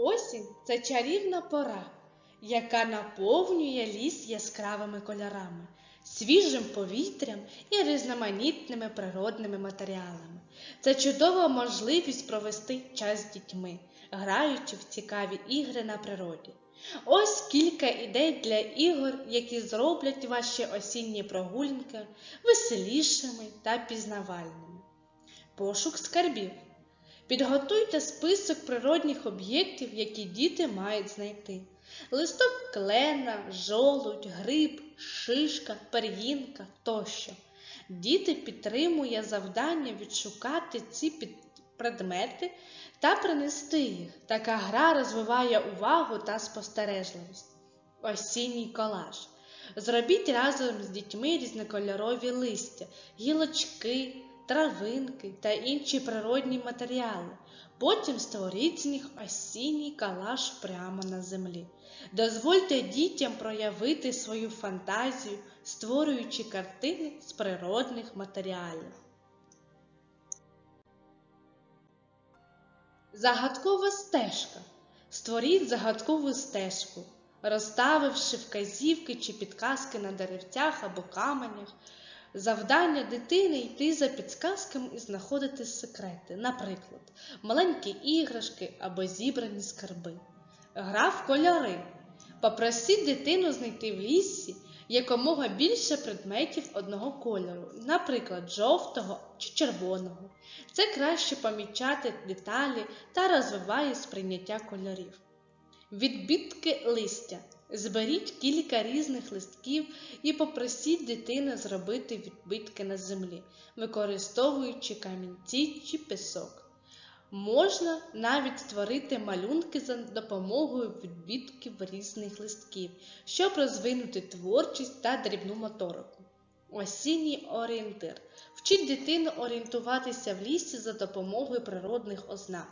Осінь це чарівна пора, яка наповнює ліс яскравими кольорами, свіжим повітрям і різноманітними природними матеріалами. Це чудова можливість провести час з дітьми, граючи в цікаві ігри на природі. Ось кілька ідей для ігор, які зроблять ваші осінні прогулянки веселішими та пізнавальними. Пошук скарбів. Підготуйте список природних об'єктів, які діти мають знайти. Листок клена, жолудь, гриб, шишка, пер'їнка тощо. Діти підтримує завдання відшукати ці предмети та принести їх. Така гра розвиває увагу та спостережливість. Осінній колаж. Зробіть разом з дітьми різнокольорові листя, гілочки, травинки та інші природні матеріали. Потім створіть з них осінній калаш прямо на землі. Дозвольте дітям проявити свою фантазію, створюючи картини з природних матеріалів. Загадкова стежка. Створіть загадкову стежку, розставивши вказівки чи підказки на деревцях або каменях. Завдання дитини йти за підказками і знаходити секрети, наприклад, маленькі іграшки або зібрані скарби. Гра в кольори. Попросіть дитину знайти в лісі якомога більше предметів одного кольору, наприклад, жовтого чи червоного. Це краще помічати деталі та розвиває сприйняття кольорів. Відбитки листя. Зберіть кілька різних листків і попросіть дитини зробити відбитки на землі, використовуючи камінці чи пісок. Можна навіть створити малюнки за допомогою відбитків різних листків, щоб розвинути творчість та дрібну моторику. Осінній орієнтир. Вчіть дитину орієнтуватися в лісі за допомогою природних ознак.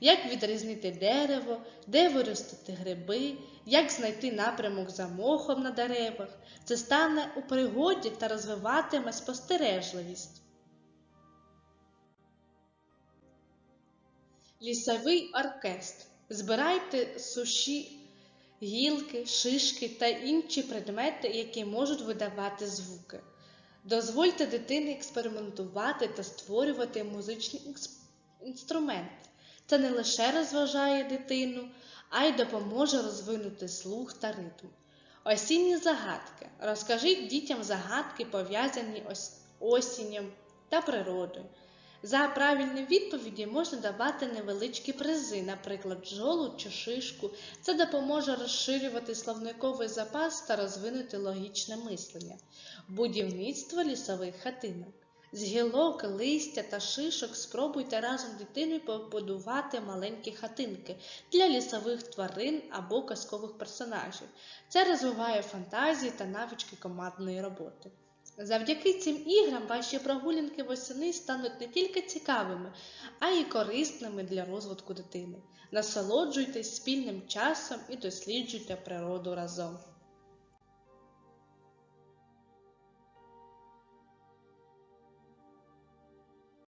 Як відрізнити дерево, де виростити гриби, як знайти напрямок за мохом на деревах. Це стане у пригоді та розвиватиме спостережливість. Лісовий оркестр. Збирайте суші, гілки, шишки та інші предмети, які можуть видавати звуки. Дозвольте дитині експериментувати та створювати музичний ікс- інструмент. Це не лише розважає дитину, а й допоможе розвинути слух та ритм. Осінні загадки. Розкажіть дітям загадки, пов'язані ос- осінням та природою. За правильні відповіді можна давати невеличкі призи, наприклад, жолудь чи шишку. Це допоможе розширювати словниковий запас та розвинути логічне мислення. Будівництво лісових хатинок. З гілок, листя та шишок спробуйте разом дитиною побудувати маленькі хатинки для лісових тварин або казкових персонажів. Це розвиває фантазії та навички командної роботи. Завдяки цим іграм ваші прогулянки восени стануть не тільки цікавими, а й корисними для розвитку дитини. Насолоджуйтесь спільним часом і досліджуйте природу разом.